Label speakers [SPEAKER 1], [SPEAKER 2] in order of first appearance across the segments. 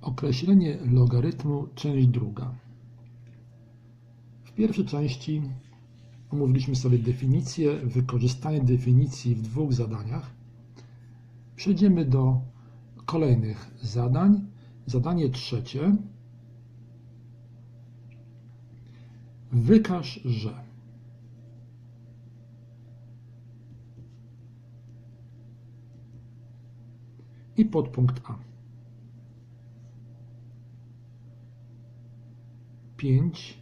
[SPEAKER 1] Określenie logarytmu, część druga. W pierwszej części omówiliśmy sobie definicję, wykorzystanie definicji w dwóch zadaniach. Przejdziemy do kolejnych zadań. Zadanie trzecie. Wykaż, że. I podpunkt A. 5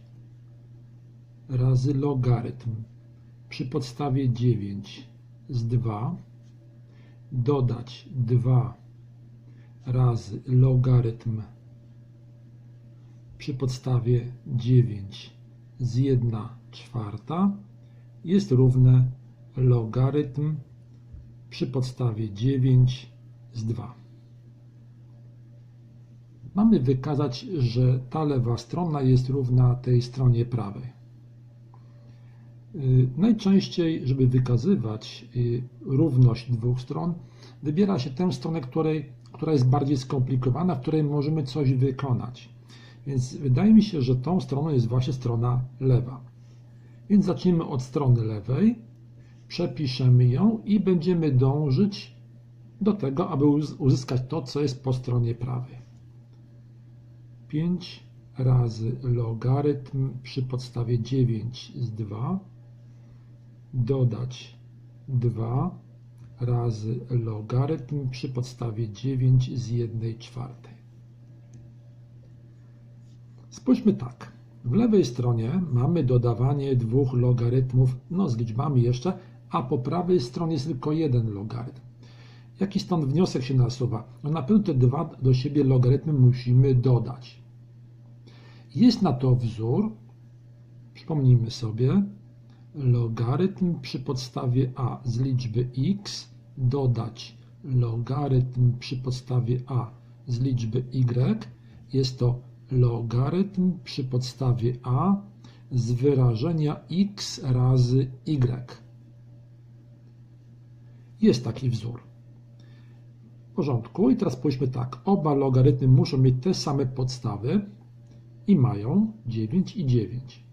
[SPEAKER 1] razy logarytm przy podstawie 9 z 2 dodać 2 razy logarytm przy podstawie 9 z 1 czwarta jest równe logarytm przy podstawie 9 z 2. Mamy wykazać, że ta lewa strona jest równa tej stronie prawej. Y, najczęściej, żeby wykazywać y, równość dwóch stron, wybiera się tę stronę, której, która jest bardziej skomplikowana, w której możemy coś wykonać. Więc wydaje mi się, że tą stroną jest właśnie strona lewa. Więc zacznijmy od strony lewej, przepiszemy ją i będziemy dążyć do tego, aby uzyskać to, co jest po stronie prawej. 5 razy logarytm przy podstawie 9 z 2 dodać 2 razy logarytm przy podstawie 9 z 1 czwartej. Spójrzmy tak. W lewej stronie mamy dodawanie dwóch logarytmów, no z liczbami jeszcze, a po prawej stronie jest tylko jeden logarytm. Jaki stąd wniosek się nasuwa? No na pewno te dwa do siebie logarytmy musimy dodać. Jest na to wzór, przypomnijmy sobie, logarytm przy podstawie a z liczby x dodać logarytm przy podstawie a z liczby y. Jest to logarytm przy podstawie a z wyrażenia x razy y. Jest taki wzór. Porządku. I teraz spójrzmy tak. Oba logarytmy muszą mieć te same podstawy i mają 9 i 9.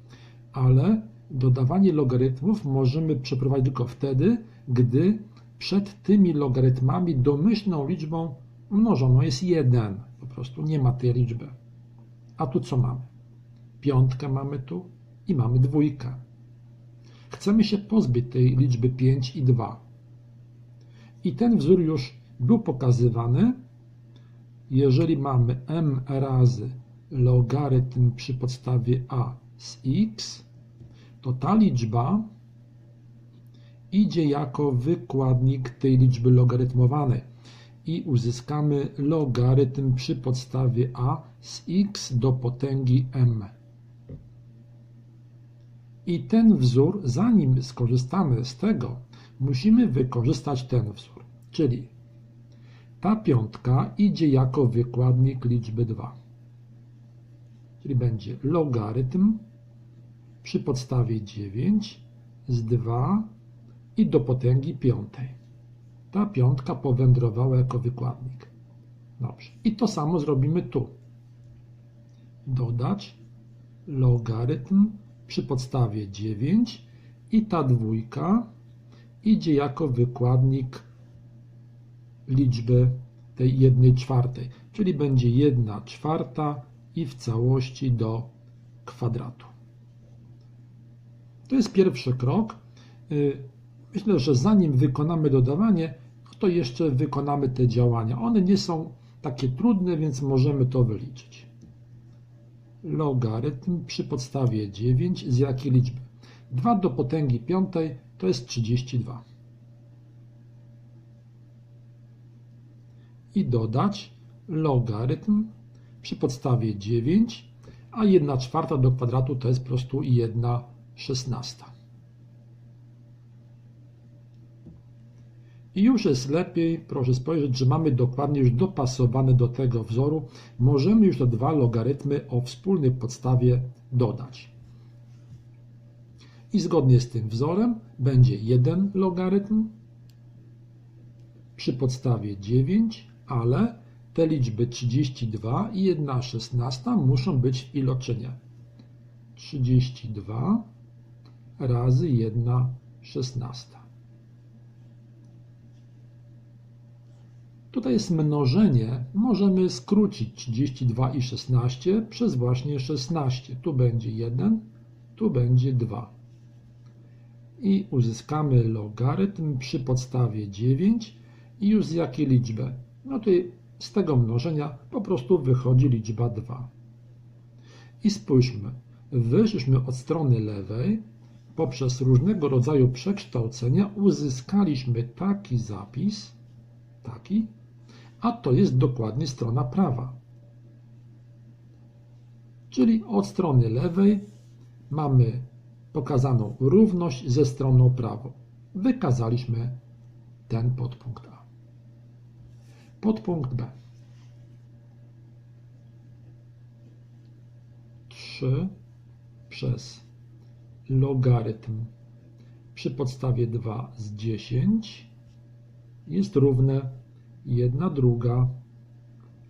[SPEAKER 1] Ale dodawanie logarytmów możemy przeprowadzić tylko wtedy, gdy przed tymi logarytmami domyślną liczbą mnożoną jest 1. Po prostu nie ma tej liczby. A tu co mamy? Piątkę mamy tu i mamy dwójkę. Chcemy się pozbyć tej liczby 5 i 2. I ten wzór już był pokazywany. Jeżeli mamy m razy logarytm przy podstawie a z x, to ta liczba idzie jako wykładnik tej liczby logarytmowanej i uzyskamy logarytm przy podstawie a z x do potęgi m. I ten wzór, zanim skorzystamy z tego, musimy wykorzystać ten wzór, czyli ta piątka idzie jako wykładnik liczby 2 czyli będzie logarytm przy podstawie 9 z 2 i do potęgi piątej. Ta piątka powędrowała jako wykładnik. Dobrze. I to samo zrobimy tu. Dodać logarytm przy podstawie 9 i ta dwójka idzie jako wykładnik liczby tej jednej czwartej, czyli będzie 1 czwarta i w całości do kwadratu. To jest pierwszy krok. Y, myślę, że zanim wykonamy dodawanie, to jeszcze wykonamy te działania. One nie są takie trudne, więc możemy to wyliczyć. Logarytm przy podstawie 9 z jakiej liczby? 2 do potęgi piątej to jest 32. I dodać logarytm przy podstawie 9, a 1 czwarta do kwadratu to jest po prostu 1 szesnasta. I już jest lepiej, proszę spojrzeć, że mamy dokładnie już dopasowane do tego wzoru. Możemy już te dwa logarytmy o wspólnej podstawie dodać. I zgodnie z tym wzorem będzie jeden logarytm przy podstawie 9, ale te liczby 32 i 1 szesnasta muszą być w iloczynie. 32 razy 1 szesnasta. Tutaj jest mnożenie. Możemy skrócić 32 i 16 przez właśnie 16. Tu będzie 1, tu będzie 2. I uzyskamy logarytm przy podstawie 9 i już z jakiej liczby? No tutaj z tego mnożenia po prostu wychodzi liczba 2. I spójrzmy, wyszliśmy od strony lewej, poprzez różnego rodzaju przekształcenia uzyskaliśmy taki zapis, taki, a to jest dokładnie strona prawa. Czyli od strony lewej mamy pokazaną równość ze stroną prawą. Wykazaliśmy ten podpunkt. Podpunkt B. 3 przez logarytm przy podstawie 2 z 10 jest równe 1 druga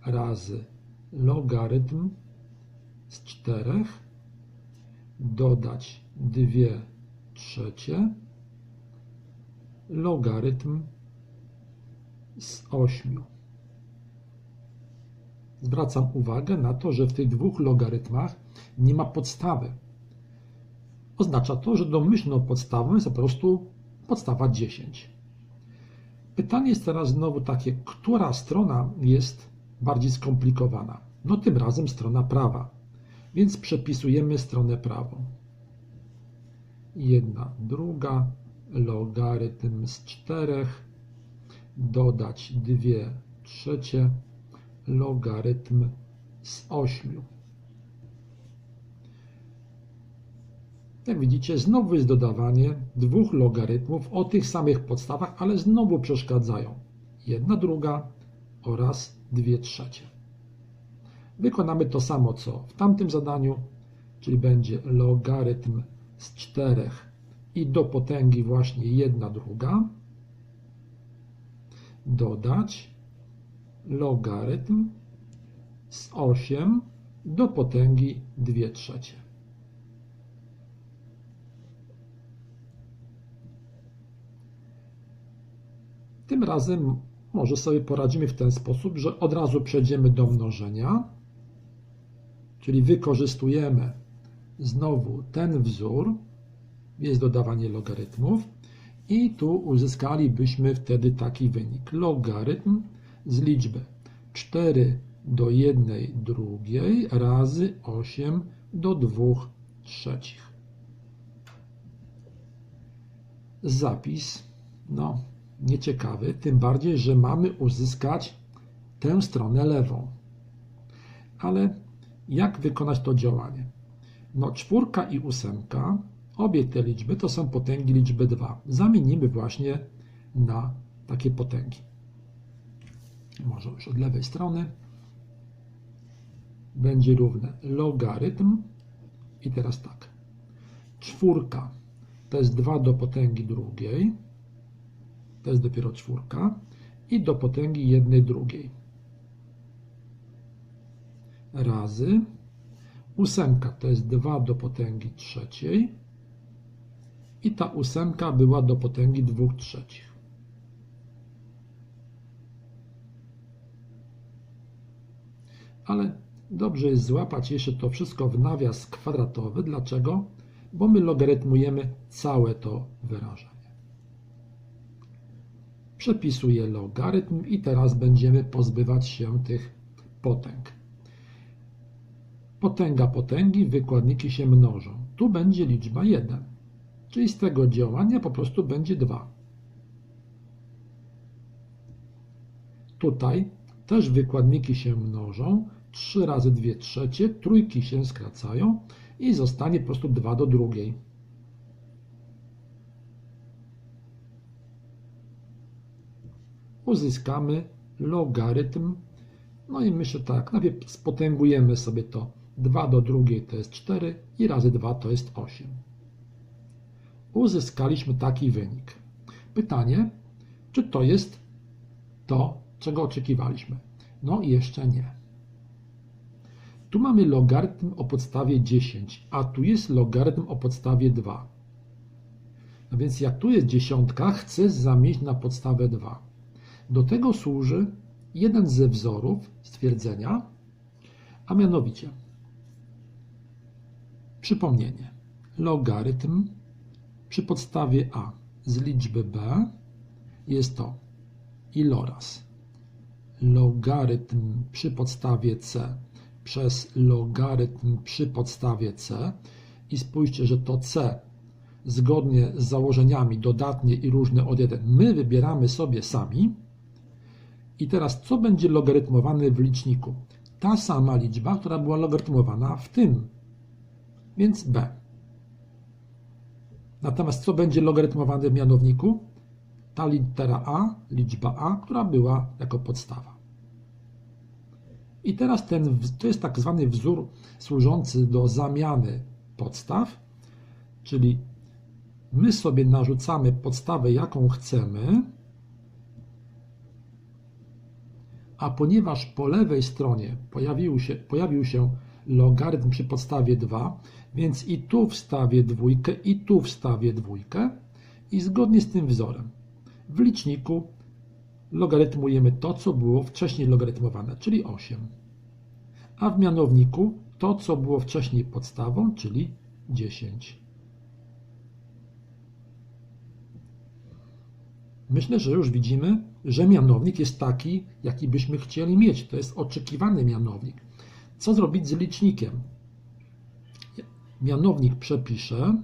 [SPEAKER 1] razy logarytm z 4 dodać 2 trzecie logarytm z 8. Zwracam uwagę na to, że w tych dwóch logarytmach nie ma podstawy. Oznacza to, że domyślną podstawą jest po prostu podstawa 10. Pytanie jest teraz znowu takie, która strona jest bardziej skomplikowana? No tym razem strona prawa, więc przepisujemy stronę prawą. Jedna, druga, logarytm z 4, dodać 2 trzecie, logarytm z 8. Jak widzicie, znowu jest dodawanie dwóch logarytmów o tych samych podstawach, ale znowu przeszkadzają. Jedna druga oraz dwie trzecie. Wykonamy to samo co w tamtym zadaniu, czyli będzie logarytm z 4 i do potęgi właśnie jedna druga dodać logarytm z 8 do potęgi 2 trzecie. Tym razem może sobie poradzimy w ten sposób, że od razu przejdziemy do mnożenia, czyli wykorzystujemy znowu ten wzór, jest dodawanie logarytmów i tu uzyskalibyśmy wtedy taki wynik. Logarytm z liczby 4 do 1 drugiej razy 8 do 2 trzecich. Zapis, no, nieciekawy, tym bardziej, że mamy uzyskać tę stronę lewą. Ale jak wykonać to działanie? No, czwórka i ósemka, obie te liczby to są potęgi liczby 2. Zamienimy właśnie na takie potęgi. Może już od lewej strony. Będzie równe logarytm. I teraz tak. Czwórka to jest 2 do potęgi drugiej to jest dopiero czwórka, i do potęgi jednej drugiej. Razy ósemka to jest 2 do potęgi trzeciej i ta ósemka była do potęgi dwóch trzecich. Ale dobrze jest złapać jeszcze to wszystko w nawias kwadratowy. Dlaczego? Bo my logarytmujemy całe to wyrażenie. Przepisuję logarytm i teraz będziemy pozbywać się tych potęg. Potęga potęgi, wykładniki się mnożą. Tu będzie liczba 1, czyli z tego działania po prostu będzie 2. Tutaj też wykładniki się mnożą, 3 razy 2 trzecie, trójki się skracają i zostanie po prostu 2 do drugiej. uzyskamy logarytm. No i myślę tak, najpierw spotęgujemy sobie to. 2 do drugiej to jest 4 i razy 2 to jest 8. Uzyskaliśmy taki wynik. Pytanie, czy to jest to, czego oczekiwaliśmy? No jeszcze nie. Tu mamy logarytm o podstawie 10, a tu jest logarytm o podstawie 2. No więc jak tu jest dziesiątka, chcę zamienić na podstawę 2. Do tego służy jeden ze wzorów stwierdzenia, a mianowicie przypomnienie. Logarytm przy podstawie a z liczby b jest to iloraz. Logarytm przy podstawie c przez logarytm przy podstawie c i spójrzcie, że to c zgodnie z założeniami dodatnie i różne od 1 my wybieramy sobie sami. I teraz co będzie logarytmowane w liczniku? Ta sama liczba, która była logarytmowana w tym, więc b. Natomiast co będzie logarytmowane w mianowniku? Ta litera a, liczba a, która była jako podstawa. I teraz ten, to jest tak zwany wzór służący do zamiany podstaw, czyli my sobie narzucamy podstawę, jaką chcemy, a ponieważ po lewej stronie pojawił się, pojawił się logarytm przy podstawie 2, więc i tu wstawię dwójkę, i tu wstawię dwójkę i zgodnie z tym wzorem w liczniku logarytmujemy to, co było wcześniej logarytmowane, czyli 8. A w mianowniku to, co było wcześniej podstawą, czyli 10. Myślę, że już widzimy, że mianownik jest taki, jaki byśmy chcieli mieć. To jest oczekiwany mianownik. Co zrobić z licznikiem? Mianownik przepiszę.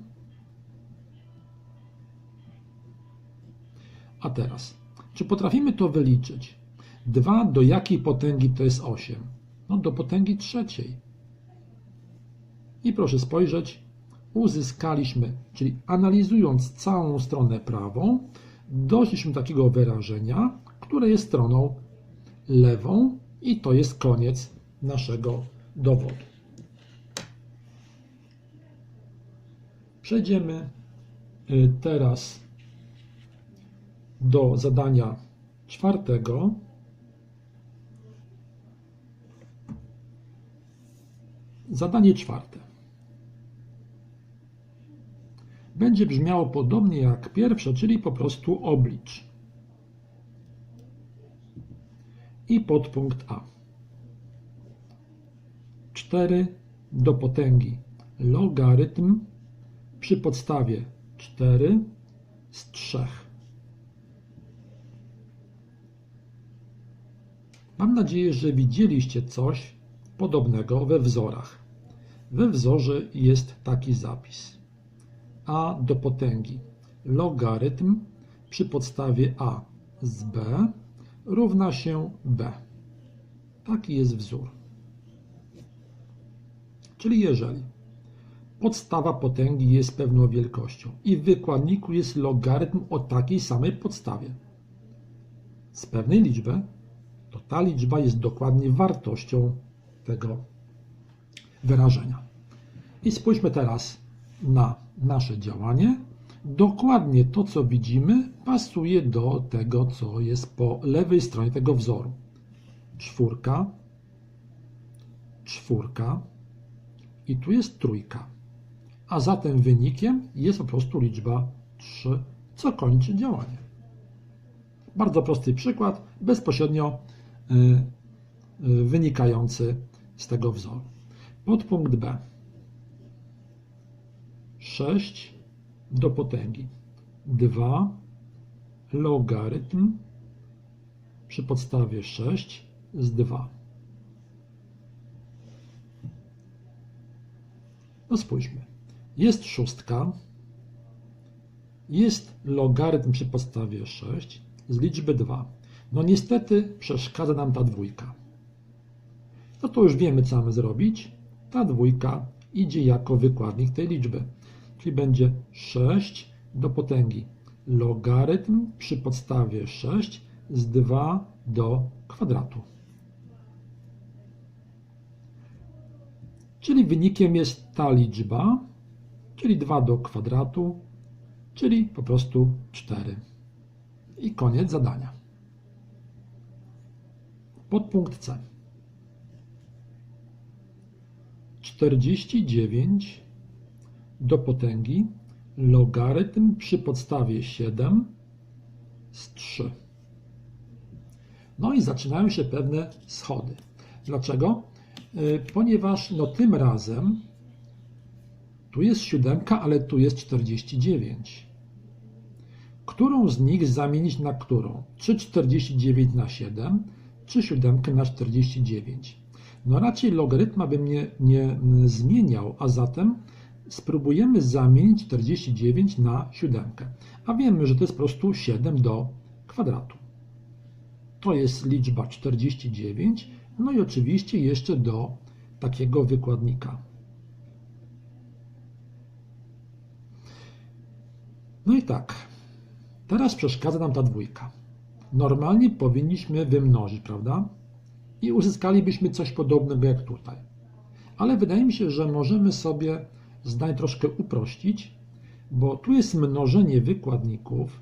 [SPEAKER 1] A teraz, czy potrafimy to wyliczyć? 2 do jakiej potęgi to jest 8? No do potęgi trzeciej. I proszę spojrzeć, uzyskaliśmy, czyli analizując całą stronę prawą, doszliśmy do takiego wyrażenia, które jest stroną lewą i to jest koniec naszego dowodu. Przejdziemy y, teraz do zadania czwartego. Zadanie czwarte. będzie brzmiało podobnie jak pierwsze, czyli po prostu oblicz. I podpunkt A. 4 do potęgi logarytm przy podstawie 4 z 3. Mam nadzieję, że widzieliście coś podobnego we wzorach. We wzorze jest taki zapis a do potęgi logarytm przy podstawie a z b równa się b. Taki jest wzór. Czyli jeżeli podstawa potęgi jest pewną wielkością i w wykładniku jest logarytm o takiej samej podstawie z pewnej liczby, to ta liczba jest dokładnie wartością tego wyrażenia. I spójrzmy teraz na nasze działanie, dokładnie to, co widzimy, pasuje do tego, co jest po lewej stronie tego wzoru. Czwórka, czwórka i tu jest trójka. A zatem wynikiem jest po prostu liczba 3, co kończy działanie. Bardzo prosty przykład, bezpośrednio wynikający z tego wzoru. Podpunkt B. 6 do potęgi 2 logarytm przy podstawie 6 z 2. No spójrzmy. Jest szóstka, jest logarytm przy podstawie 6 z liczby 2. No niestety przeszkadza nam ta dwójka. No to już wiemy, co mamy zrobić. Ta dwójka idzie jako wykładnik tej liczby czyli będzie 6 do potęgi logarytm przy podstawie 6 z 2 do kwadratu. Czyli wynikiem jest ta liczba, czyli 2 do kwadratu, czyli po prostu 4. I koniec zadania. Podpunkt C. 49 do potęgi logarytm przy podstawie 7 z 3. No i zaczynają się pewne schody. Dlaczego? Y, ponieważ no tym razem tu jest siódemka, ale tu jest 49. Którą z nich zamienić na którą? Czy 49 na 7, czy 7 na 49? No raczej logarytma bym nie, nie zmieniał, a zatem spróbujemy zamienić 49 na 7. A wiemy, że to jest po prostu 7 do kwadratu. To jest liczba 49, no i oczywiście jeszcze do takiego wykładnika. No i tak, teraz przeszkadza nam ta dwójka. Normalnie powinniśmy wymnożyć, prawda? I uzyskalibyśmy coś podobnego jak tutaj. Ale wydaje mi się, że możemy sobie zdanie troszkę uprościć, bo tu jest mnożenie wykładników,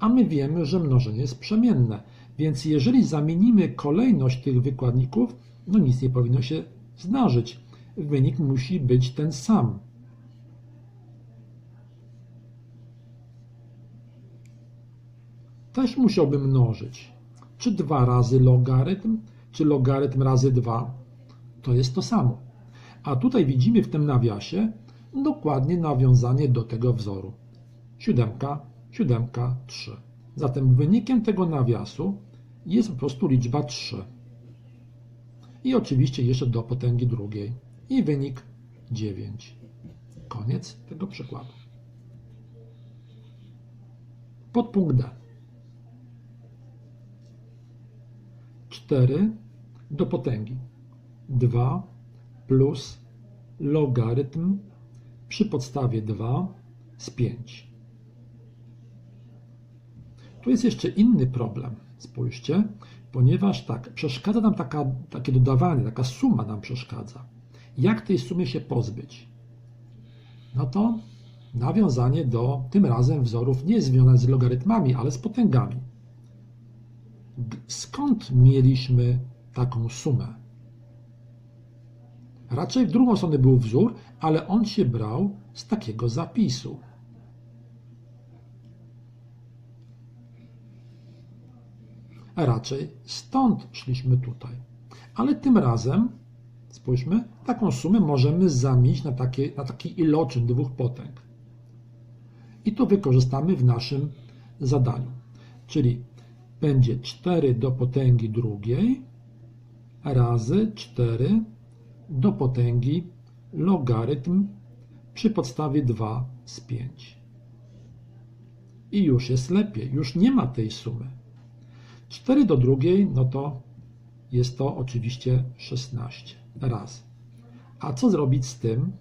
[SPEAKER 1] a my wiemy, że mnożenie jest przemienne. Więc jeżeli zamienimy kolejność tych wykładników, no nic nie powinno się zdarzyć. Wynik musi być ten sam. Też musiałbym mnożyć. Czy 2 razy logarytm, czy logarytm razy 2, to jest to samo. A tutaj widzimy w tym nawiasie dokładnie nawiązanie do tego wzoru. Siódemka, siódemka, 3. Zatem wynikiem tego nawiasu jest po prostu liczba 3. I oczywiście jeszcze do potęgi drugiej. I wynik 9. Koniec tego przykładu. Podpunkt D. 4 do potęgi 2 plus logarytm przy podstawie 2 z 5. Tu jest jeszcze inny problem. Spójrzcie, ponieważ tak, przeszkadza nam taka, takie dodawanie, taka suma nam przeszkadza. Jak tej sumy się pozbyć? No to nawiązanie do tym razem wzorów nie związanych z logarytmami, ale z potęgami. Skąd mieliśmy taką sumę? Raczej w drugą stronę był wzór, ale on się brał z takiego zapisu. Raczej stąd szliśmy tutaj. Ale tym razem, spójrzmy, taką sumę możemy zamienić na, takie, na taki iloczyn dwóch potęg. I to wykorzystamy w naszym zadaniu. Czyli będzie 4 do potęgi drugiej razy 4 do potęgi logarytm przy podstawie 2 z 5. I już jest lepiej, już nie ma tej sumy. 4 do drugiej, no to jest to oczywiście 16 raz. A co zrobić z tym?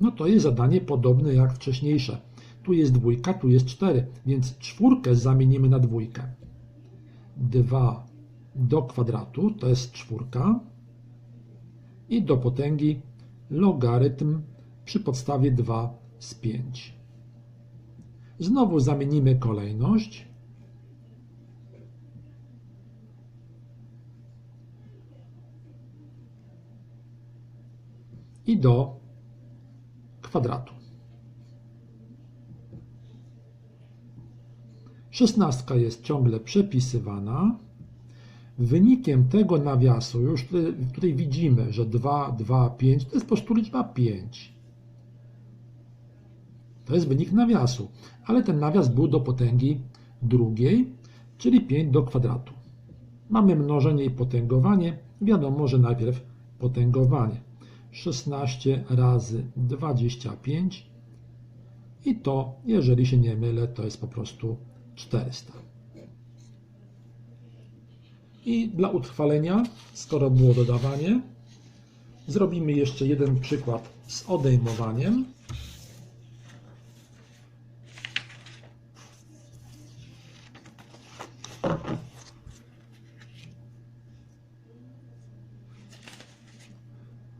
[SPEAKER 1] No to jest zadanie podobne jak wcześniejsze. Tu jest dwójka, tu jest 4, więc czwórkę zamienimy na dwójkę. 2 do kwadratu to jest czwórka i do potęgi logarytm przy podstawie 2 z 5. Znowu zamienimy kolejność. i do kwadratu. Szesnastka jest ciągle przepisywana. Wynikiem tego nawiasu, już tutaj, tutaj widzimy, że 2, 2, 5 to jest po prostu liczba 5. To jest wynik nawiasu, ale ten nawias był do potęgi drugiej, czyli 5 do kwadratu. Mamy mnożenie i potęgowanie. Wiadomo, że najpierw potęgowanie. 16 razy 25 i to, jeżeli się nie mylę, to jest po prostu 400. I dla utrwalenia, skoro było dodawanie, zrobimy jeszcze jeden przykład z odejmowaniem.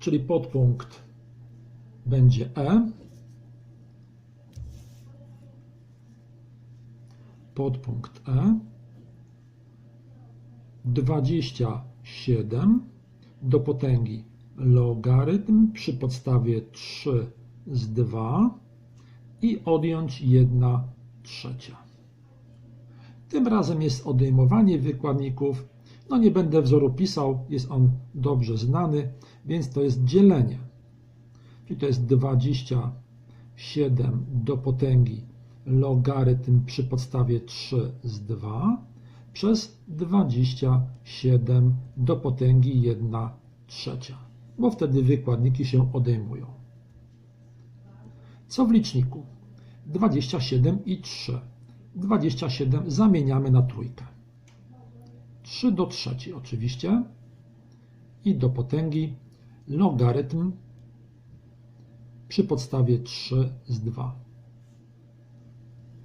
[SPEAKER 1] czyli podpunkt będzie E. Podpunkt E. 27 do potęgi logarytm przy podstawie 3 z 2 i odjąć 1 trzecia. Tym razem jest odejmowanie wykładników. No nie będę wzoru pisał, jest on dobrze znany, więc to jest dzielenie. Czyli to jest 27 do potęgi logarytm przy podstawie 3 z 2 przez 27 do potęgi 1 trzecia, bo wtedy wykładniki się odejmują. Co w liczniku? 27 i 3. 27 zamieniamy na trójkę. 3 do trzeciej oczywiście i do potęgi logarytm przy podstawie 3 z 2.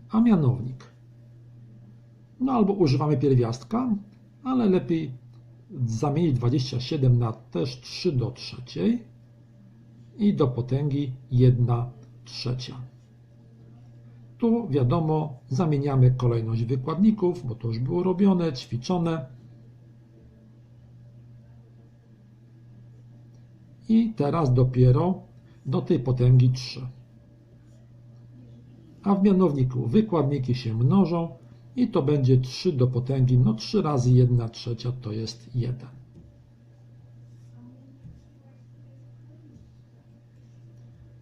[SPEAKER 1] A mianownik. No albo używamy pierwiastka, ale lepiej zamienić 27 na też 3 do trzeciej i do potęgi 1 trzecia. Tu wiadomo, zamieniamy kolejność wykładników, bo to już było robione, ćwiczone. I teraz dopiero do tej potęgi 3. A w mianowniku wykładniki się mnożą i to będzie 3 do potęgi, no 3 razy 1 trzecia to jest 1.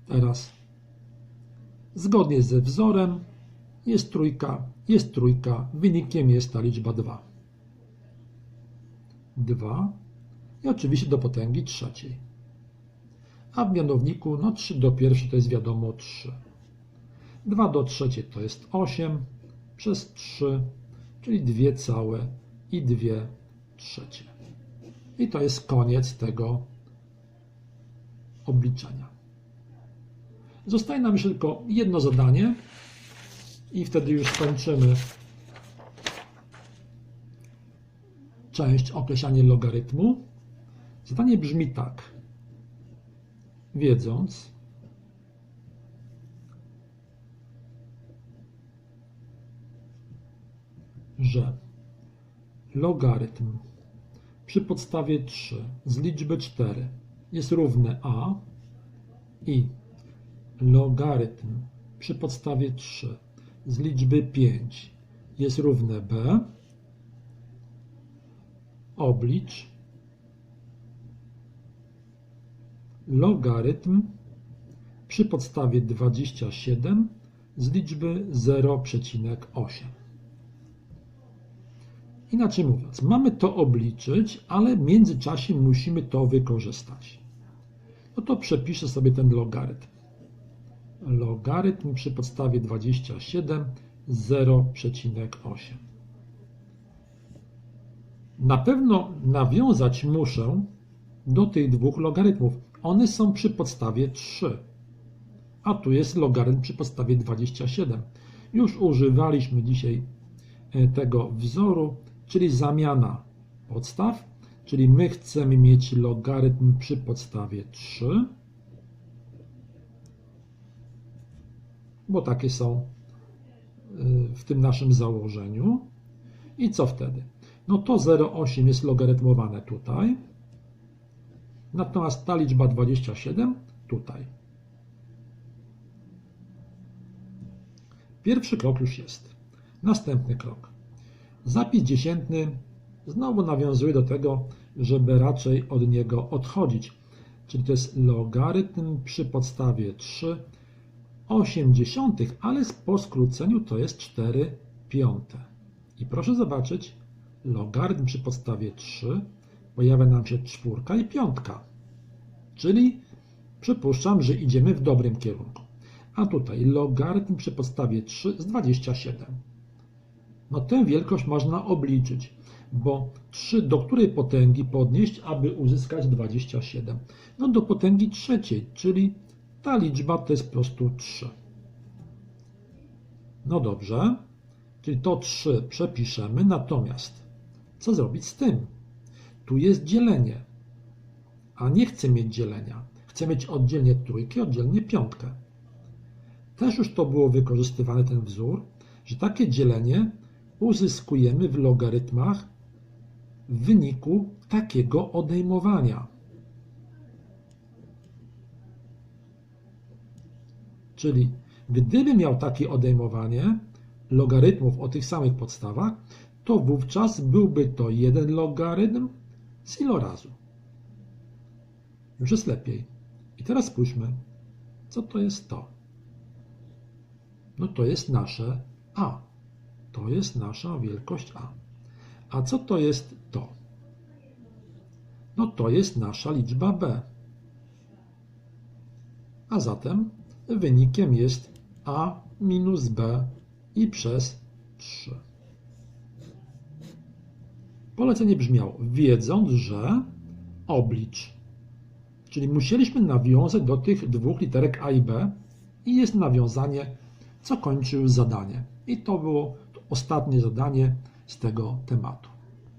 [SPEAKER 1] Teraz zgodnie ze wzorem jest trójka, jest trójka, wynikiem jest ta liczba 2. 2 i oczywiście do potęgi trzeciej. A w mianowniku, no 3 do pierwszej to jest wiadomo 3. 2 do trzeciej to jest 8 przez 3, czyli 2 całe i 2 trzecie. I to jest koniec tego obliczenia. Zostaje nam jeszcze tylko jedno zadanie i wtedy już skończymy część określania logarytmu. Zadanie brzmi tak. Wiedząc, że logarytm przy podstawie 3 z liczby 4 jest równy a i logarytm przy podstawie 3 z liczby 5 jest równe b, oblicz logarytm przy podstawie 27 z liczby 0,8. Inaczej mówiąc, mamy to obliczyć, ale w międzyczasie musimy to wykorzystać. No to przepiszę sobie ten logarytm. Logarytm przy podstawie 27 0,8. Na pewno nawiązać muszę do tych dwóch logarytmów. One są przy podstawie 3, a tu jest logarytm przy podstawie 27. Już używaliśmy dzisiaj e, tego wzoru czyli zamiana podstaw, czyli my chcemy mieć logarytm przy podstawie 3, bo takie są y, w tym naszym założeniu. I co wtedy? No to 0,8 jest logarytmowane tutaj, natomiast ta liczba 27 tutaj. Pierwszy krok już jest. Następny krok. Zapis dziesiętny znowu nawiązuje do tego, żeby raczej od niego odchodzić. Czyli to jest logarytm przy podstawie 3 80, ale po skróceniu to jest 4 piąte. I proszę zobaczyć, logarytm przy podstawie 3 pojawia nam się czwórka i piątka. Czyli przypuszczam, że idziemy w dobrym kierunku. A tutaj logarytm przy podstawie 3 z 27. No tę wielkość można obliczyć, bo 3 do której potęgi podnieść, aby uzyskać 27? No do potęgi trzeciej, czyli ta liczba to jest po prostu 3. No dobrze, czyli to 3 przepiszemy, natomiast co zrobić z tym? Tu jest dzielenie, a nie chcę mieć dzielenia. Chcę mieć oddzielnie trójkę, oddzielnie piątkę. Też już to było wykorzystywane ten wzór, że takie dzielenie uzyskujemy w logarytmach w wyniku takiego odejmowania. Czyli gdyby miał takie odejmowanie logarytmów o tych samych podstawach, to wówczas byłby to jeden logarytm z ilorazu. Już jest lepiej. I teraz spójrzmy, co to jest to. No to jest nasze a. To jest nasza wielkość a. A co to jest to? No to jest nasza liczba b. A zatem wynikiem jest a minus b i przez 3. Polecenie brzmiało, wiedząc, że oblicz. Czyli musieliśmy nawiązać do tych dwóch literek A i B i jest nawiązanie, co kończy już zadanie. I to było ostatnie zadanie z tego tematu.